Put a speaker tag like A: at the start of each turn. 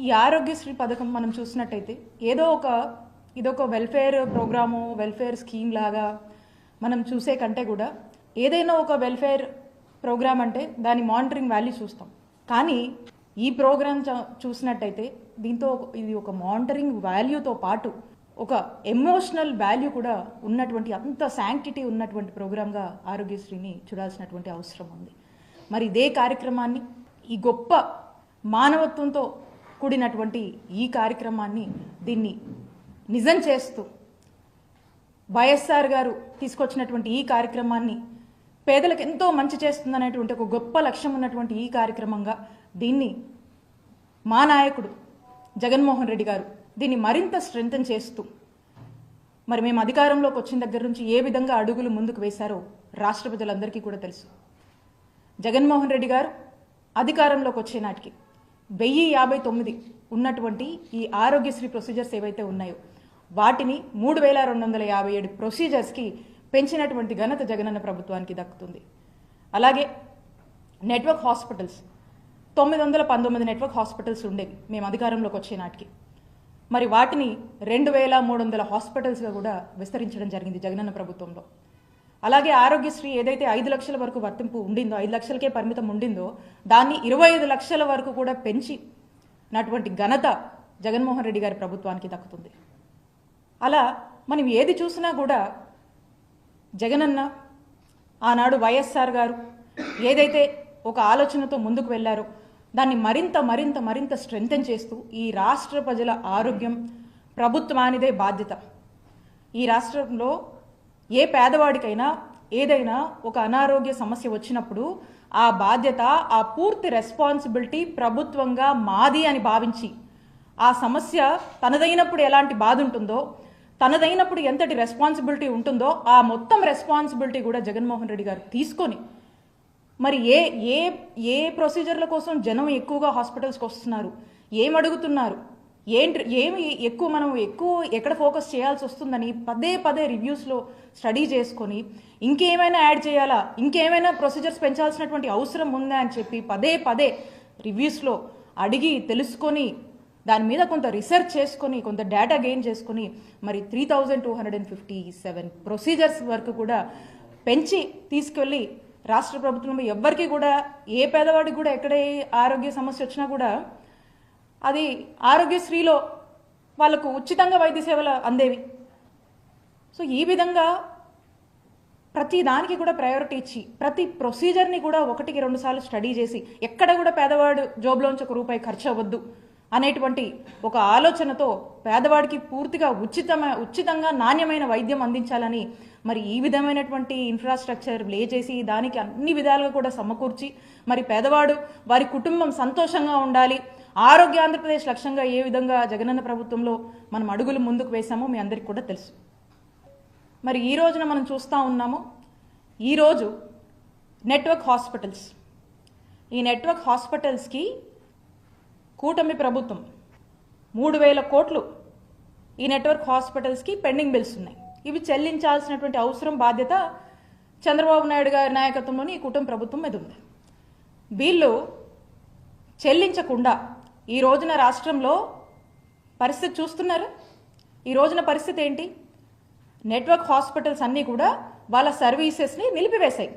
A: ఈ ఆరోగ్యశ్రీ పథకం మనం చూసినట్టయితే ఏదో ఒక ఇదొక వెల్ఫేర్ ప్రోగ్రాము వెల్ఫేర్ స్కీమ్ లాగా మనం చూసే కంటే కూడా ఏదైనా ఒక వెల్ఫేర్ ప్రోగ్రామ్ అంటే దాని మానిటరింగ్ వాల్యూ చూస్తాం. కానీ ఈ ప్రోగ్రామ్ చ- చూసినట్టయితే దీంతో ఒక- ఇది ఒక మానిటరింగ్ వాల్యూతో పాటు ఒక ఎమోషనల్ వాల్యూ కూడా ఉన్నటువంటి అంత శాంక్టిటీ ఉన్నటువంటి ప్రోగ్రామ్గా ఆరోగ్యశ్రీని చూడాల్సినటువంటి అవసరం ఉంది. మరి ఇదే కార్యక్రమాన్ని ఈ గొప్ప మానవత్వంతో కూడినటువంటి ఈ కార్యక్రమాన్ని దీన్ని నిజం చేస్తూ వైఎస్ఆర్ గారు తీసుకొచ్చినటువంటి ఈ కార్యక్రమాన్ని పేదలకు ఎంతో మంచి చేస్తుందనేటువంటి ఒక గొప్ప లక్ష్యం ఉన్నటువంటి ఈ కార్యక్రమంగా దీన్ని మా నాయకుడు జగన్మోహన్ రెడ్డి గారు దీన్ని మరింత స్ట్రెంగ్తన్ చేస్తూ మరి మేము అధికారంలోకి వచ్చిన దగ్గర నుంచి ఏ విధంగా అడుగులు ముందుకు వేశారో రాష్ట్ర ప్రజలందరికీ కూడా తెలుసు. జగన్మోహన్ రెడ్డి గారు అధికారంలోకి వచ్చే నాటికి వెయ్యి యాభై తొమ్మిది ఉన్నటువంటి ఈ ఆరోగ్యశ్రీ ప్రొసీజర్స్ ఏవైతే ఉన్నాయో వాటిని మూడు వేల రెండు వందల యాభై ఏడు ప్రొసీజర్స్కి పెంచినటువంటి ఘనత జగనన్న ప్రభుత్వానికి దక్కుతుంది. అలాగే నెట్వర్క్ హాస్పిటల్స్ తొమ్మిది వందల పంతొమ్మిది నెట్వర్క్ హాస్పిటల్స్ ఉండేవి మేము అధికారంలోకి వచ్చే నాటికి. మరి వాటిని రెండు వేల మూడు వందల హాస్పిటల్స్గా కూడా విస్తరించడం జరిగింది జగనన్న ప్రభుత్వంలో. అలాగే ఆరోగ్యశ్రీ ఏదైతే ఐదు లక్షల వరకు వర్తింపు ఉండిందో ఐదు లక్షలకే పరిమితం ఉండిందో దాన్ని ఇరవై ఐదు లక్షల వరకు కూడా పెంచి నటువంటి ఘనత జగన్మోహన్ రెడ్డి గారి ప్రభుత్వానికి దక్కుతుంది. అలా మనం ఏది చూసినా కూడా జగనన్న ఆనాడు వైఎస్ఆర్ గారు ఏదైతే ఒక ఆలోచనతో ముందుకు వెళ్ళారో దాన్ని మరింత మరింత మరింత స్ట్రెంగ్తన్ చేస్తూ ఈ రాష్ట్ర ప్రజల ఆరోగ్యం ప్రభుత్వానిదే బాధ్యత. ఈ రాష్ట్రంలో ఏ పేదవాడికైనా ఏదైనా ఒక అనారోగ్య సమస్య వచ్చినప్పుడు ఆ బాధ్యత ఆ పూర్తి రెస్పాన్సిబిలిటీ ప్రభుత్వంగా మాది అని భావించి ఆ సమస్య తనదైనప్పుడు ఎలాంటి బాధ ఉంటుందో తనదైనప్పుడు ఎంతటి రెస్పాన్సిబిలిటీ ఉంటుందో ఆ మొత్తం రెస్పాన్సిబిలిటీ కూడా జగన్మోహన్ రెడ్డి గారు తీసుకొని మరి ఏ ఏ ఏ ప్రొసీజర్ల కోసం జనం ఎక్కువగా హాస్పిటల్స్కి వస్తున్నారు? ఏమడుగుతున్నారు ఏంటి ఏమి ఎక్కువ మనం ఎక్కువ ఎక్కడ ఫోకస్ చేయాల్సి వస్తుందని పదే పదే రివ్యూస్లో స్టడీ చేసుకొని ఇంకేమైనా యాడ్ చేయాలా ఇంకేమైనా ప్రొసీజర్స్ పెంచాల్సినటువంటి అవసరం ఉందా అని చెప్పి పదే పదే రివ్యూస్లో అడిగి తెలుసుకొని దాని మీద కొంత రీసెర్చ్ చేసుకొని కొంత డేటా గెయిన్ చేసుకొని మరి three thousand two hundred and fifty seven procedures వరకు కూడా పెంచి తీసుకెళ్ళి రాష్ట్ర ప్రభుత్వం ఎవ్వరికి కూడా ఏ పేదవాడికి కూడా ఎక్కడ ఏ ఆరోగ్య సమస్య వచ్చినా కూడా అది ఆరోగ్యశ్రీలో వాళ్ళకు ఉచితంగా వైద్య సేవలు అందేవి. సో ఈ విధంగా ప్రతి దానికి కూడా ప్రయారిటీ ఇచ్చి ప్రతి ప్రొసీజర్ని కూడా ఒకటికి రెండుసార్లు స్టడీ చేసి ఎక్కడ కూడా పేదవాడు జోబులోంచి ఒక రూపాయి ఖర్చు అవ్వద్దు. అనేటువంటి ఒక ఆలోచనతో పేదవాడికి పూర్తిగా ఉచితమ ఉచితంగా నాణ్యమైన వైద్యం అందించాలని మరి ఈ విధమైనటువంటి ఇన్ఫ్రాస్ట్రక్చర్ లే చేసి దానికి అన్ని విధాలుగా కూడా సమకూర్చి మరి పేదవాడు వారి కుటుంబం సంతోషంగా ఉండాలి. ఆరోగ్య ఆంధ్రప్రదేశ్ లక్ష్యంగా ఏ విధంగా జగనన్న ప్రభుత్వంలో మనం అడుగులు ముందుకు వేశామో మీ అందరికీ కూడా తెలుసు. మరి ఈ రోజున మనం చూస్తూ ఉన్నాము ఈరోజు నెట్వర్క్ హాస్పిటల్స్ ఈ నెట్వర్క్ హాస్పిటల్స్కి కూటమి ప్రభుత్వం మూడు వేల కోట్లు ఈ నెట్వర్క్ హాస్పిటల్స్కి పెండింగ్ బిల్స్ ఉన్నాయి. ఇవి చెల్లించాల్సినటువంటి అవసరం బాధ్యత చంద్రబాబు నాయుడు గారి నాయకత్వంలోని ఈ కుటుంబ ప్రభుత్వం మీద ఉంది. వీళ్ళు చెల్లించకుండా ఈ రోజున రాష్ట్రంలో పరిస్థితి చూస్తున్నారు. ఈ రోజున పరిస్థితి ఏంటి? నెట్వర్క్ హాస్పిటల్స్ అన్నీ కూడా వాళ్ళ సర్వీసెస్ని నిలిపివేశాయి.